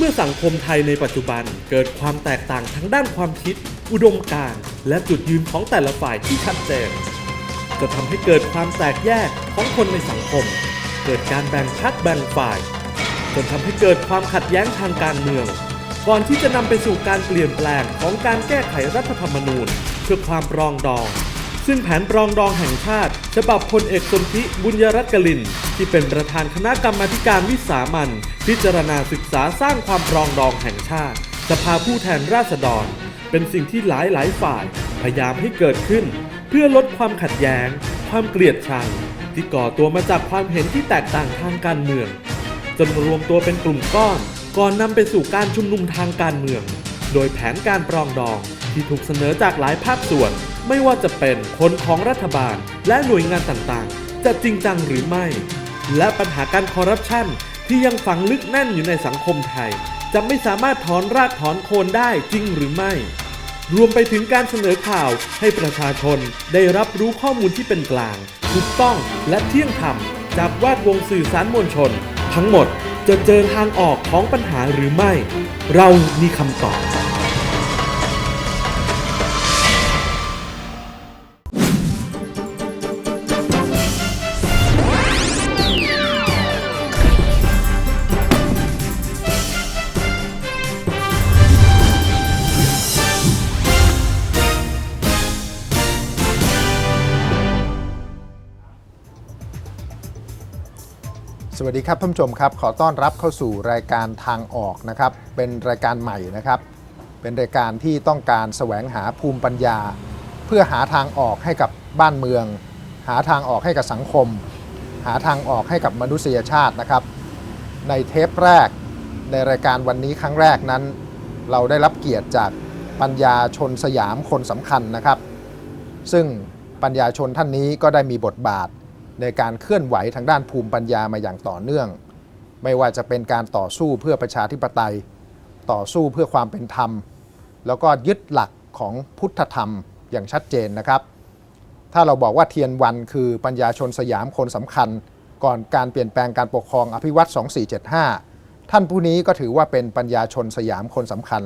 เมื่อสังคมไทยในปัจจุบันเกิดความแตกต่างทั้งด้านความคิด อุดมการณ์และจุดยืนของแต่ละฝ่ายที่ชัดเจนจะทำให้เกิดความแตกแยกของคนในสังคม เกิดการแบ่งพักแบ่งฝ่ายจนทำให้เกิดความขัดแย้งทางการเมือง ก่อนที่จะนำไปสู่การเปลี่ยนแปลงของการแก้ไขรัฐธรรมนูญ เพื่อความปรองดอง ซึ่งแผนปรองดองแห่งชาติ ฉบับพลเอกสนธิบุญยรัตน์กลิน ที่เป็นประธานคณะกรรมาการวิสามันพิจารณาศึกษาสร้างความปรองดองแห่งชาติ สภาผู้แทนราษฎร เป็นสิ่งที่หลายหลายฝ่าย พยายามให้เกิดขึ้น เพื่อลดความขัดแย้ง ความเกลียดชัง ที่ก่อตัวมาจากความเห็นที่แตกต่างทางการเมือง จนรวมตัวเป็นกลุ่มก้อนก่อนนำไปสู่การชุมนุมทางการเมือง โดยแผนการปรองดอง ที่ถูกเสนอจากหลายภาคส่วน ไม่ว่าจะเป็นคนของรัฐบาล และหน่วยงานต่างๆ จะจริงจังหรือไม่ และปัญหาการคอร์รัปชันที่ยังฝังลึกแน่นอยู่ในสังคมไทย จะไม่สามารถถอนรากถอนโคนได้จริงหรือไม่ รวมไปถึงการเสนอข่าวให้ประชาชนได้รับรู้ข้อมูลที่เป็นกลาง ถูกต้องและเที่ยงธรรมจากแวดวงสื่อสารมวลชน ทั้งหมดจะเจอทางออกของปัญหาหรือไม่ เรามีคำตอบ สวัสดีครับท่านผู้ชมครับ ขอต้อนรับเข้าสู่รายการทางออกนะครับ เป็นรายการใหม่นะครับ เป็นรายการที่ต้องการแสวงหาภูมิปัญญา เพื่อหาทางออกให้กับบ้านเมือง หาทางออกให้กับสังคม หาทางออกให้กับมนุษยชาตินะครับ ในเทปแรกในรายการวันนี้ครั้งแรกนั้น เราได้รับเกียรติจากปัญญาชนสยามคนสำคัญนะครับ ซึ่งปัญญาชนท่านนี้ก็ได้มีบทบาท ในการเคลื่อนไหวทางด้านภูมิปัญญามาอย่างต่อเนื่อง ไม่ว่าจะเป็นการต่อสู้เพื่อประชาธิปไตย ต่อสู้เพื่อความเป็นธรรม แล้วก็ยึดหลักของพุทธธรรมอย่างชัดเจนนะครับ ถ้าเราบอกว่าเทียนวันคือปัญญาชนสยามคนสำคัญ ก่อนการเปลี่ยนแปลงการปกครองอภิวัต2475 ท่านผู้นี้ก็ถือว่าเป็นปัญญาชนสยามคนสำคัญ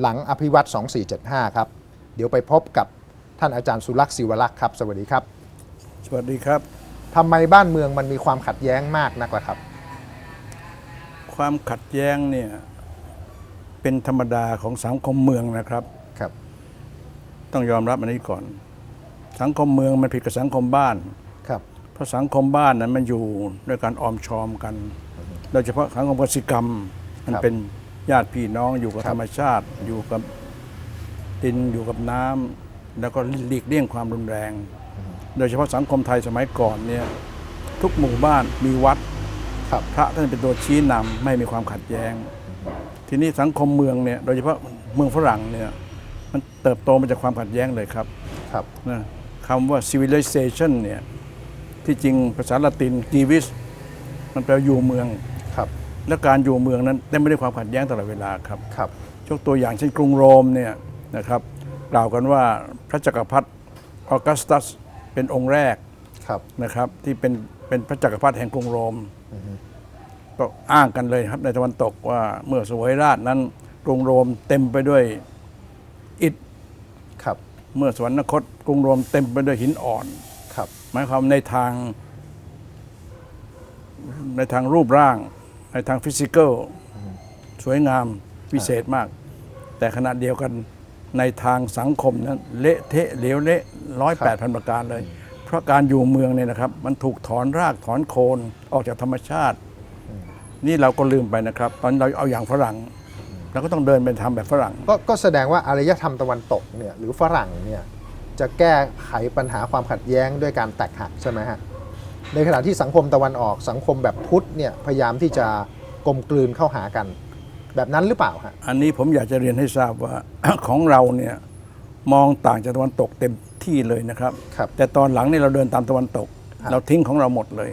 หลังอภิวัต2475 ครับ เดี๋ยวไปพบกับท่านอาจารย์สุรักษ์ศิวรักษ์ครับ สวัสดีครับ สวัสดีครับ ทำไมบ้านเมืองมันมีความขัดแย้งมากนักล่ะครับ ความขัดแย้งเนี่ยเป็นธรรมดาของสังคมเมืองนะครับครับ ต้องยอมรับอันนี้ก่อน สังคมเมืองมันผิดกับสังคมบ้านครับ เพราะสังคมบ้านนั้นมันอยู่ด้วยการออมชอมกันโดยเฉพาะสังคมกสิกรรม มันครับเป็นญาติพี่น้องอยู่กับครับธรรมชาติ อยู่กับดินอยู่กับน้ำแล้วก็หลีกเลี่ยงความรุนแรง โดยเฉพาะสังคมไทยสมัยก่อนเนี่ยทุกหมู่บ้านมีวัดครับพระท่านเป็นตัวชี้นำไม่มีความขัดแย้ง ทีนี้สังคมเมืองเนี่ยโดยเฉพาะเมืองฝรั่งเนี่ยมันเติบโตมาจากความขัดแย้งเลยครับครับนะคำว่า civilization เนี่ยที่จริงภาษาละติน civis มันแปลว่าอยู่เมืองครับ และการอยู่เมืองนั้นเต็มไปด้วยความขัดแย้งตลอดเวลาครับครับยกตัวอย่างเช่นกรุงโรมเนี่ยนะครับกล่าวกันว่าพระจักรพรรดิออกัสตัส เป็นองค์แรกครับนะครับ ที่เป็นเป็นพระจักรพรรดิแห่งกรุงโรมก็อ้างกันเลยครับในตะวันตกว่าเมื่อสวยราชนั้นกรุงโรมเต็มไปด้วยอิฐครับ เมื่อสวรรคตกรุงโรมเต็มไปด้วยหินอ่อนครับ หมายความในทาง ในทางรูปร่าง ในทางฟิสิกอลสวยงามวิเศษมาก แต่ขณะเดียวกัน ในทางสังคมนั้นเละเทะเหลวเละร้อยแปดพันประการเลย เพราะการอยู่เมืองเนี่ยนะครับ มันถูกถอนรากถอนโคนออกจากธรรมชาติ นี่เราก็ลืมไปนะครับ ตอนเราเอาอย่างฝรั่งเราก็ต้องเดินไปทำแบบฝรั่งกก็แสดงว่าอารยธรรมตะวันตกเนี่ยหรือฝรั่งเนี่ยจะแก้ไขปัญหาความขัดแย้งด้วยการแตกหักใช่ไหมฮะในขณะที่สังคมตะวันออกสังคมแบบพุทธเนี่ยพยายามที่จะกลมกลืนเข้าหากัน แบบนั้นหรือเปล่าฮะอันนี้ผมอยากจะเรียนให้ทราบว่า ของเราเนี่ยมองต่างจากตะวันตกเต็มที่เลยนะครับ ครับ แต่ตอนหลังนี่เราเดินตามตะวันตก ครับเราทิ้งของเราหมดเลย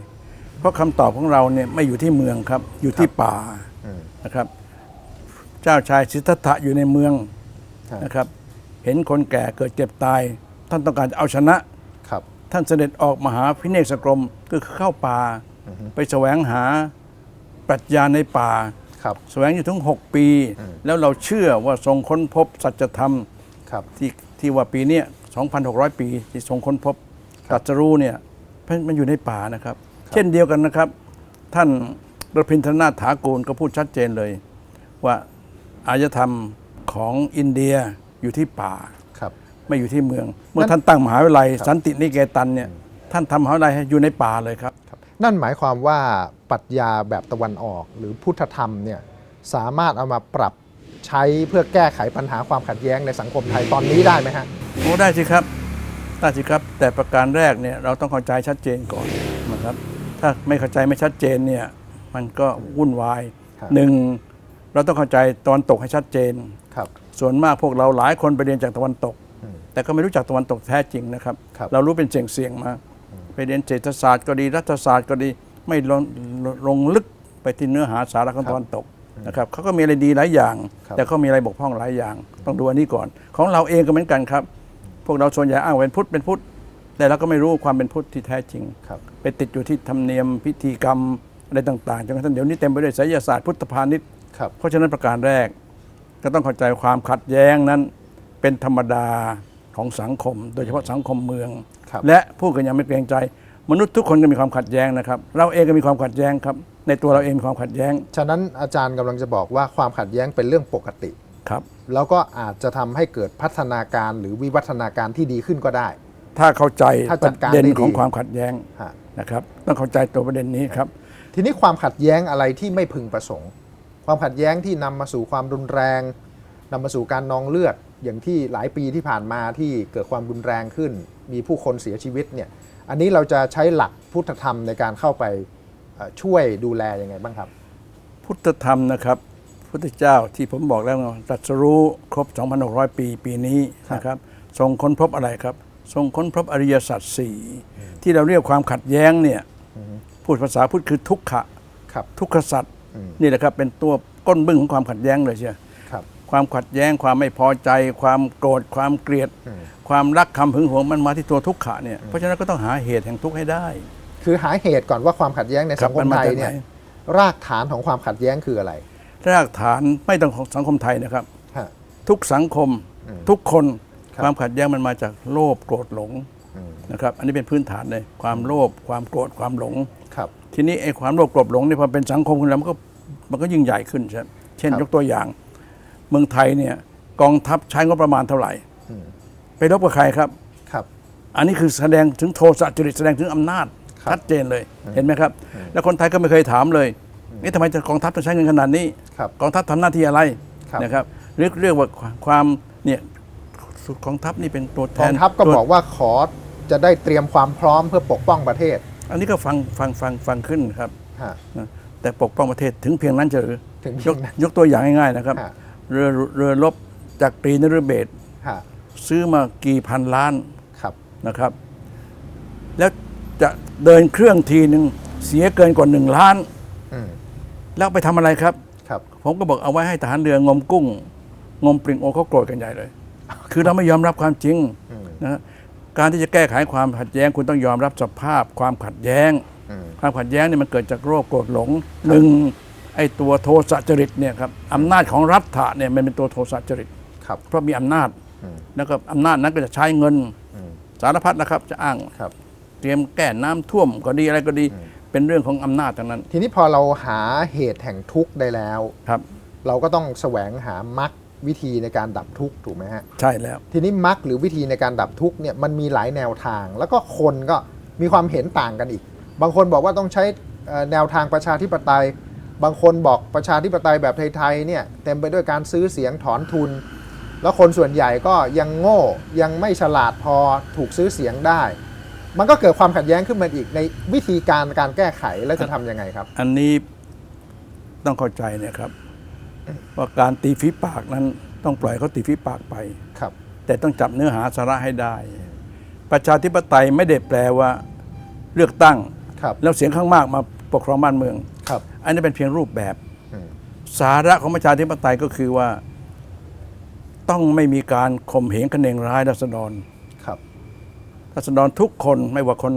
เพราะคำตอบของเราเนี่ยไม่อยู่ที่เมืองครับ อยู่ที่ป่าอืมนะครับ เจ้าชายสิทธัตถะอยู่ในเมืองครับ นะครับ เห็นคนแก่เกิดเจ็บตาย ท่านต้องการจะเอาชนะ ครับ ท่านเสด็จออกมหาพิเนศกรมก็คือเข้าป่า ไปแสวงหาปรัชญาในป่า ครับแสวงอยู่ถึง 6 ปี แล้วเราเชื่อว่าทรงค้นพบสัจธรรมครับที่ที่ว่าปีเนี้ย2,600 ปีที่ทรงค้นพบตรัสรู้เนี่ยมันมันอยู่ในป่านะครับ เช่นเดียวกันนะครับ ท่านรพินทรนาถถากูลก็พูดชัดเจนเลย ว่าอารยธรรมของอินเดียอยู่ที่ป่าครับไม่อยู่ที่เมือง เมื่อท่านตั้งมหาวิทยาลัยสันตินิเกตันเนี่ยท่านทำมหาวิทยาลัยให้อยู่ในป่าเลยครับ นั่นหมายความว่าปรัชญาแบบตะวันออก หรือพุทธธรรมเนี่ยสามารถเอามาปรับใช้เพื่อแก้ไขปัญหาความขัดแย้งในสังคมไทยตอนนี้ได้ไหมฮะโอ้ได้สิครับได้สิครับ แต่ประการแรกเนี่ยเราต้องเข้าใจชัดเจนก่อนนะครับ ถ้าไม่เข้าใจไม่ชัดเจนเนี่ยมันก็วุ่นวายครับหนึ่งเราต้องเข้าใจตะวันตกให้ชัดเจนครับ ส่วนมากพวกเราหลายคนไปเรียนจากตะวันตกอืมแต่ก็ไม่รู้จักตะวันตกแท้จริงนะครับครับเรารู้เป็นเสียงเสียงๆมา ไปเรียนเศรษฐศาสตร์ก็ดีรัฐศาสตร์ก็ดีไม่ลงลงลงลึกไปที่เนื้อหาสาระของตะวันตกนะครับเขาก็มีอะไรดีหลายอย่างครับแต่เขามีอะไรบกพร่องหลายอย่าง ต้องดูอันนี้ก่อน ของเราเองก็เหมือนกันครับ พวกเราส่วนใหญ่อ้างว่าเป็นพุทธเป็นพุทธแต่เราก็ไม่รู้ความเป็นพุทธที่แท้จริงครับไปติดอยู่ที่ธรรมเนียมพิธีกรรมอะไรต่างๆจนกระทั่งเดี๋ยวนี้เต็มไปด้วยไสยศาสตร์พุทธพาณิชย์ครับเพราะฉะนั้นประการแรก ก็ต้องเข้าใจความขัดแย้งนั้นเป็นธรรมดาของสังคม โดยเฉพาะสังคมเมืองครับ และพูดกันอย่างไม่เกรงใจ มนุษย์ทุกคนก็มีความขัดแย้งนะครับ เราเองก็มีความขัดแย้งครับ ในตัวเราเองมีความขัดแย้ง ฉะนั้นอาจารย์กำลังจะบอกว่าความขัดแย้งเป็นเรื่องปกติครับแล้วก็อาจจะทำให้เกิดพัฒนาการหรือวิวัฒนาการที่ดีขึ้นก็ได้ ถ้าเข้าใจถ้าปจัดระการเด็นได้ดีของความขัดแย้งฮะนะครับต้องเข้าใจตัวประเด็นนี้ครับ ทีนี้ความขัดแย้งอะไรที่ไม่พึงประสงค์ ความขัดแย้งที่นำมาสู่ความรุนแรงนำมาสู่การนองเลือดอย่างที่หลายปีที่ผ่านมาที่เกิดความรุนแรงขึ้น มีผู้คนเสียชีวิตเนี่ยอันนี้เราจะใช้หลักพุทธธรรมในการเข้าไปเอ่อช่วยดูแลยังไงบ้างครับ พุทธธรรมนะครับพุทธเจ้าที่ผมบอกแล้วว่าตรัสรู้ครบ 2,600 ปีปีนี้ครับนะครับทรงค้นพบอะไรครับ ทรงค้นพบอริยสัจสี่ที่เราเรียกความขัดแย้งเนี่ยพูดภาษาพุทธคือทุกขะครับทุกขสัจนี่แหละครับเป็นตัวก้นบึ้งของความขัดแย้งเลยเชียว ครับความขัดแย้งความไม่พอใจ ความโกรธความเกลียด ความรักคำหึงหวงมันมาที่ตัวทุกขะเนี่ยเพราะฉะนั้นก็ต้องหาเหตุแห่งทุกข์ให้ได้ คือหาเหตุก่อนว่าความขัดแย้งในสังคครัมบมันไทมายจากเนี่ยไหนรากฐานของความขัดแย้งคืออะไร รากฐานไม่ต้องของสังคมไทยนะครับฮะทุกสังคมทุกคนครับความขัดแย้งมันมาจากโลภโกรธหลงอืมนะครับอันนี้เป็นพื้นฐานเลยความโลภความโกรธความหลงครับ ทีนี้ไอ้ความโลภโกรธหลงเนี่ยพอเป็นสังคมขึ้นแล้วมันก็มันก็ยิ่งใหญ่ขึ้นใช่ไหมเช่นครับยกตัวอย่าง เมืองไทยเนี่ยกองทัพใช้งบประมาณเท่าไหร่อืมไปรบกับใครครับ ครับ อันนี้คือแสดงถึงโทสะจริตแสดงถึงอำนาจครับชัดเจนเลยเห็นไหมครับ แล้วคนไทยก็ไม่เคยถามเลยนี่ทำไมกองทัพต้องใช้เงินขนาดนี้ครับกองทัพทำหน้าที่อะไรครับนะครับเรียกเรียกว่าความเนี่ยกองทัพนี่เป็นตัวแทกอนงทัพก็ตัวบอกว่าขอจะได้เตรียมความพร้อมเพื่อปกป้องประเทศ อันนี้ก็ฟังฟังฟังฟังขึ้นครับฮะนะแต่ปกป้องประเทศถึงเพียงนั้นจะหรือถึงเพียยกงนั้นยกตัวอย่างง่ายๆนะครับฮะ เรือเรือรบจากปรีนฤเบศรฮะซื้อมากี่พันล้านครับนะครับ แล้วจะเดินเครื่องทีหนึ่งเสียเกินกว่าหนึ่งล้าน อืมแล้วไปทำอะไรครับ ครับ ผมก็บอกเอาไว้ให้ทหารเรืองมกุ้ง งมปริงโอเขาโกรธกันใหญ่เลย คือเราไม่ยอมรับความจริงนะฮะการที่จะแก้ไขความขัดแย้งคุณต้องยอมรับสภาพความขัดแย้ง อืม ความขัดแย้งเนี่ยมันเกิดจากโรคโกรธหลงหนึ่ง ไอ้ตัวโทสะจริตเนี่ยครับอำนาจของรัฐะเนี่ยมันเป็นตัวโทสะจริตครับ เพราะมีอำนาจแล้วก็อำนาจนั้นก็จะใช้เงินสารพัดนะครับจะอ้างครับเตรียมแก้น้ำท่วมก็ดีอะไรก็ดีเป็นเรื่องของอำนาจทั้งนั้น ทีนี้พอเราหาเหตุแห่งทุกข์ได้แล้วครับ เราก็ต้องแสวงหามรรควิธีในการดับทุกข์ถูกไหมฮะใช่แล้ว ทีนี้มรรคหรือวิธีในการดับทุกข์เนี่ยมันมีหลายแนวทาง แล้วก็คนก็มีความเห็นต่างกันอีก บางคนบอกว่าต้องใช้เอ่อแนวทางประชาธิปไตย บางคนบอกประชาธิปไตยแบบไทยๆเนี่ยเต็มไปด้วยการซื้อเสียงถอนทุน แล้วคนส่วนใหญ่ก็ยังโง่ยังไม่ฉลาดพอถูกซื้อเสียงได้ มันก็เกิดความขัดแย้งขึ้นมาอีกในวิธีการการแก้ไขแล้วจะทำยังไงครับ อันนี้ต้องเข้าใจเนี่ยครับ ว่าการตีฝีปากนั้นต้องปล่อยเขาตีฝีปากไปครับ แต่ต้องจับเนื้อหาสาระให้ได้ ประชาธิปไตยไม่ได้แปลว่าเลือกตั้งครับแล้วเสียงข้างมากมาปกครองบ้านเมือง ครับ อันนี้เป็นเพียงรูปแบบอืมสาระของประชาธิปไตยก็คือว่า ต้องไม่มีการข่มเหงคะเนงร้ายรัษฎรครับรัษฎรทุกคนไม่ว่าคน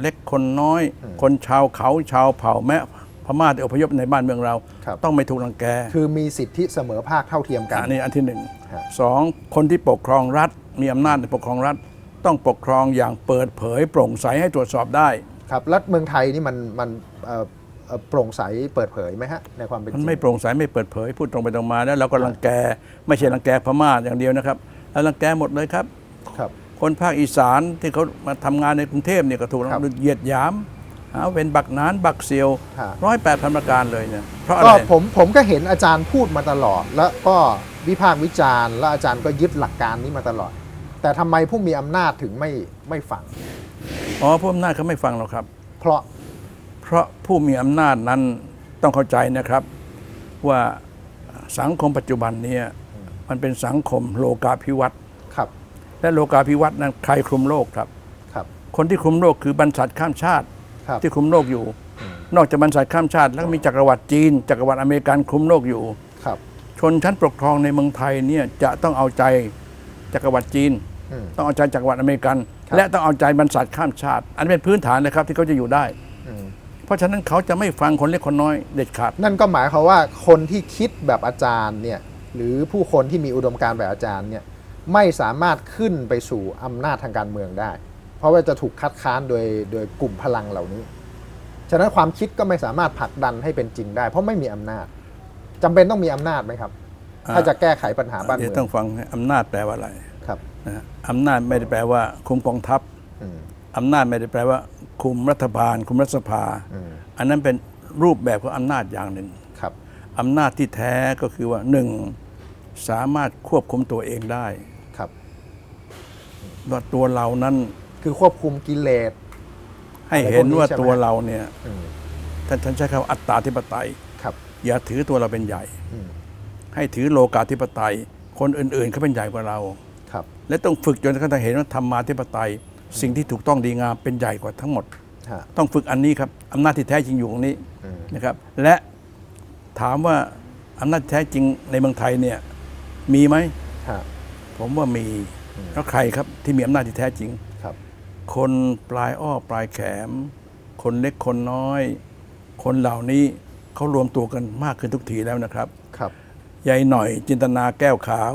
เล็กคนน้อย คนชาวเขาชาวเผ่าแม้พม่าที่อพยพในบ้านเมืองเราครับต้องไม่ถูกรังแก คือมีสิทธิเสมอภาคเท่าเทียมกันอันนี้อันที่หนึ่งฮะสองคนที่ปกครองรัฐ มีอำนาจในปกครองรัฐ ต้องปกครองอย่างเปิดเผยโปร่งใสให้ตรวจสอบได้ ครับรัฐเมืองไทยนี่มันมันเอ่อเอ่อ โปร่งใสเปิดเผยไหมฮะในความเป็นจมัรินงไม่โปร่งใสไม่เปิดเผย พูดตรงไปตรงมาแล้วเราก็รังแกไม่ใช่รังแกพม่าอย่างเดียวนะครับแล้วรังแกหมดเลยครับครับ คนภาคอีสานที่เขามาทำงานในกรุงเทพเนี่ยก็ถูกครับเหยียดหยามหาเป็นบักนานบักเซียวฮะร้อยแปดพันประการเลยเนี่ยเพราะอะไรก็ผมผมก็เห็นอาจารย์พูดมาตลอด แล้วก็วิพากษ์วิจารณ์ แล้วอาจารย์ก็ยึดหลักการนี้มาตลอด แต่ทำไมผู้มีอำนาจถึงไม่ไม่ฟังอ๋อผู้อำนาจเขาไม่ฟังหรอกครับ เพราะ เพราะผู้มีอำนาจนั้นต้องเข้าใจนะครับว่าสังคมปัจจุบันเนี่ยมันเป็นสังคมโลกาภิวัตน์ครับ และโลกาภิวัตน์นั้นใครคลุมโลกครับครับ คนที่คลุมโลกคือบรรษัทข้ามชาติครับที่คลุมโลกอยู่ นอกจากบรรษัทข้ามชาติ แล้วก็มีจักรวรรดิจีน จักรวรรดิอเมริกันคลุมโลกอยู่ครับ ชนชั้นปกครองในเมืองไทยเนี่ยจะต้องเอาใจจักรวรรดิจีนอืมต้องเอาใจจักรวรรดิอเมริกันครับและต้องเอาใจบรรษัทข้ามชาติ อันนเป็นพื้นฐานนะครับที่เขาจะอยู่ได้อืมเพ ราะฉะนั้นเขาจะไม่ฟังคนเล็กคนน้อยเด็ดขาด นั่นก็หมายความว่าคนที่คิดแบบอาจารย์เนี่ยหรือผู้คนที่มีอุดมการณ์แบบอาจารย์เนี่ยไม่สามารถขึ้นไปสู่อำนาจทางการเมืองได้ เพราะว่าจะถูกคัดค้านโดยโดยกลุ่มพลังเหล่านี้ ฉะนั้นความคิดก็ไม่สามารถผลักดันให้เป็นจริงได้ เพราะไม่มีอำนาจจำเป็นต้องมีอำนาจไหมครับ ถ้าจะแก้ไขปัญหาบ้านเดี๋ยเมืวอต้องงฟังอำนาจแปลว่าอะไรครับนะฮะอำนาจไม่ได้แปลว่าคุมกองทัพ อืมอำนาจไม่ได้แปลว่า คุมรัฐบาล คุมรัฐสภาอืมอันนั้นเป็นรูปแบบของอำนาจอย่างหนึ่งครับอำนาจที่แท้ก็คือว่าหนึ่งสามารถควบคุมตัวเองได้ครับว่าตัวเรานั้นคือควบคุมกิเลส ให้เห็นว่าอะไรพวกนี้ใช่ไหมตัวเราเนี่ยอืมท่านท่านใช้คำว่าอัตตาธิปไตยครับ อย่าถือตัวเราเป็นใหญ่อืมให้ถือโลกาธิปไตย คนอื่นๆเขาเป็นใหญ่กว่าเราครับ และต้องฝึกจนกระทั่งเห็นว่าธรรมาธิปไตย สิ่งที่ถูกต้องดีงามเป็นใหญ่กว่าทั้งหมด ฮะต้องฝึกอันนี้ครับอำนาจที่แท้จริงอยู่ตรงนี้อืมนะครับ และถามว่าอำนาจแท้จริงในเมืองไทยเนี่ยมีไหม ฮะ ผมว่ามีแล้วใครครับที่มีอำนาจที่แท้จริง ครับคนปลายอ้อปลายแขม คนเล็กคนน้อย คนเหล่านี้เขารวมตัวกันมากขึ้นทุกทีแล้วนะครับ ครับ ยายหน่อยจินตนาแก้วขาว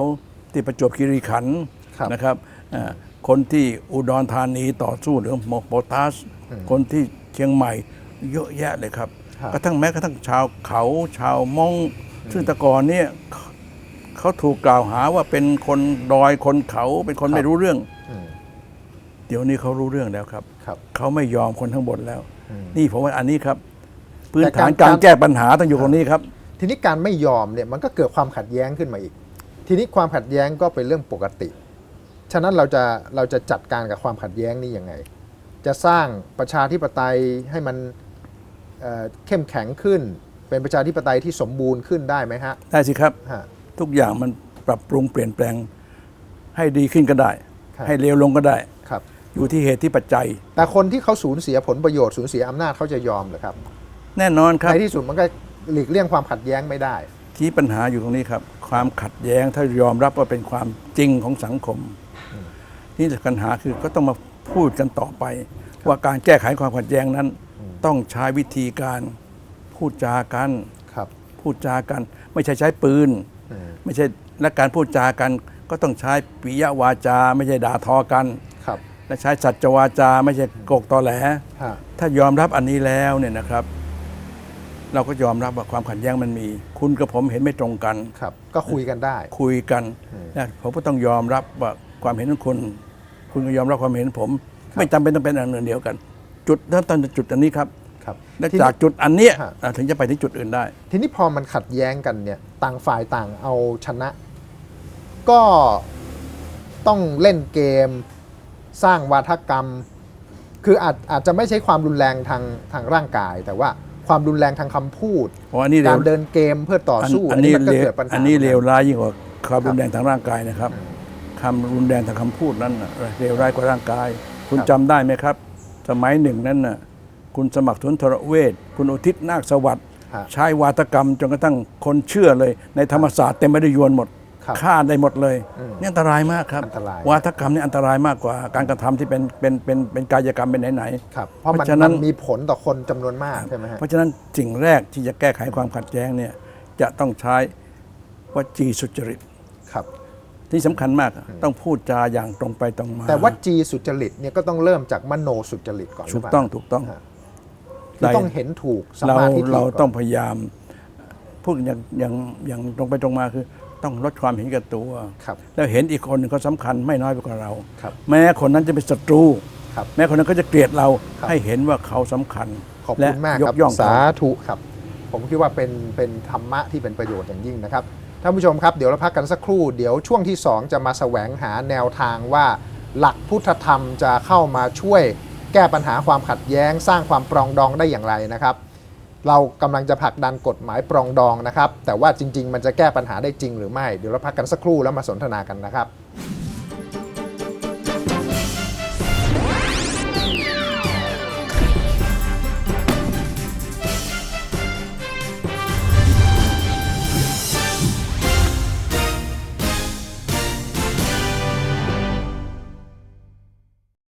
ที่ประจวบคีรีขันธ์ครับนะครับอ่า คนที่อุดรธานีต่อสู้เรื่องโมโปตัสคนที่เชียงใหม่เยอะแยะเลยครับครับ กระทั่งแม้กระทั่งชาวเขาชาวมงซึ่งแต่ก่อนเนี่ยเขาเขาถูกกล่าวหาว่าเป็นคนดอยคนเขาเป็นคนไม่รู้เรื่องอืมเดี๋ยวนี้เขารู้เรื่องแล้วครับครับเขาไม่ยอมคนทั้างบนแล้วอืมนี่ผมว่าอันนี้ครับ พื้นแต่ฐานการการแก้ปัญหาต้องอยู่ตรงนี้ครับ ทีนี้การไม่ยอมเนี่ยมันก็เกิดความขัดแย้งขึ้นมาอีก ทีนี้ความขัดแย้งก็เป็นเรื่องปกติ ฉะนั้นเราจะเราจะจัดการกับความขัดแย้งนี้ยังไง จะสร้างประชาธิปไตยให้มันเอ่อเข้มแข็งขึ้น เป็นประชาธิปไตยที่สมบูรณ์ขึ้นได้ไหมฮะ ได้สิครับฮะทุกอย่างมันปรับปรุงเปลี่ยนแปลงให้ดีขึ้นก็ได้ครับให้เลวลงก็ได้ครับ อยู่ที่เหตุที่ปัจจัย แต่คนที่เขาสูญเสียผลประโยชน์สูญเสียอำนาจเขาจะยอมเหรือครับ แน่นอนครับในที่สุดมันก็หลีกเลี่ยงความขัดแย้งไม่ได้ที่ปัญหาอยู่ตรงนี้ครับ ความขัดแย้งถ้ายอมรับว่าเป็นความจริงของสังคม นี่ปัญหาคือก็ต้องมาพูดกันต่อไป ว่าการแก้ไขความขัดแย้งนั้น ต้องใช้วิธีการพูดจากันครับพูดจากัน ไม่ใช่ใช้ปืนอืมไม่ใช่และการพูดจากัน ก็ต้องใช้ปิยวาจา ไม่ใช่ด่าทอกันครับและใช้สัจวาจา ไม่ใช่โกกตอแหลฮะถ้ายอมรับอันนี้แล้วเนี่ยนะครับ เราก็ยอมรับว่าความขัดแย้งมันมี คุณกับผมเห็นไม่ตรงกันครับ ก็คุยกันได้ คุยกันอืมนะผมก็ต้องยอมรับว่าความเห็นของคุณ คุณก็ยอมรับความเห็นผม ไม่จำเป็นต้องเป็นอันหนึ่งเดียวกัน จุดเริ่มต้นจากจุดอันนี้ครับครับและทีนี้จากจุดอันเนี้ยฮะอะถึงจะไปถึงจุดอื่นได้ ทีนี้พอมันขัดแย้งกันเนี่ยต่างฝ่ายต่างเอาชนะ ก็ต้องเล่นเกม สร้างวาทกรรม คืออาจอาจจะไม่ใช้ความรุนแรงทางทางร่างกาย แต่ว่าความรุนแรงทางคำพูดเพราะอันนี้เร็กาวรเดินเกมเพื่อต่อสู้อันนี้มันก็เลวเกิดปัญหาอันนี้เลวร้ายยิ่งกว่าความครับรุนแรงทางร่างกายนะครับ คำรุนแรงทางคำพูดนั้นน่ะเลวร้ายกว่าร่างกาย คุณครับจำได้ไหมครับ สมัยหนึ่งนั้นน่ะคุณสมัครสุนทรเวชคุณอุทิศนาคสวัสดิ์ฮะใช้วาทกรรมจนกระทั่งคนเชื่อเลย ในธรรมศาสตร์เต็มไปด้วยยวนหมดครับฆ่าได้หมดเลยอืมนี่อันตรายมากครับอันตรายวาทกรรมนี่อันตรายมากกว่าการกระทำที่เป็นเป็นเป็นเป็นกายกรรมเป็นไหนๆครับเพราะมันเพราะฉะนั้นมันมีผลต่อคนจำนวนมากใช่ไหมฮะเพราะฉะนั้นสิ่งแรกที่จะแก้ไขความขัดแย้งเนี่ยจะต้องใช้วจีสุจริตครับ ที่สำคัญมากต้องพูดจาอย่างตรงไปตรงมาแต่วัจีสุจริตเนี่ยก็ต้องเริ่มจากมโนสุจริตก่อนหรืถูอกเปล่าต้องถูกต้องฮะคือต้องเห็นถูกสมเรามาธิฏฐิเราก่นต้องพยายามพูดอย่างอย่างอย่างตรงไปตรงมาคือ ต้องลดความเห็นแก่ตัวครับแล้วเห็นอีกคนหนึ่งเขาสำคัญไม่น้อยไปกว่าเราครับแม้คนนั้นจะเป็นศัตรูครับแม้คนนั้นก็จะเกลียดเราครับให้เห็นว่าเขาสำคัญขอบและคุณมากยครักบย่องสาเขาธุครับ ผมคิดว่าเป็นเป็นธรรมะที่เป็นประโยชน์อย่างยิ่งนะครับ ท่านผู้ชมครับเดี๋ยวเราพักกันสักครู่ เดี๋ยวช่วงที่ 2 จะมาแสวงหาแนวทางว่า หลักพุทธธรรมจะเข้ามาช่วย แก้ปัญหาความขัดแย้ง สร้างความปรองดองได้อย่างไรนะครับ เรากำลังจะผลักดันกฎหมายปรองดองนะครับ แต่ว่าจริง ๆ มันจะแก้ปัญหาได้จริงหรือไม่ เดี๋ยวเราพักกันสักครู่แล้วมาสนทนากันนะครับ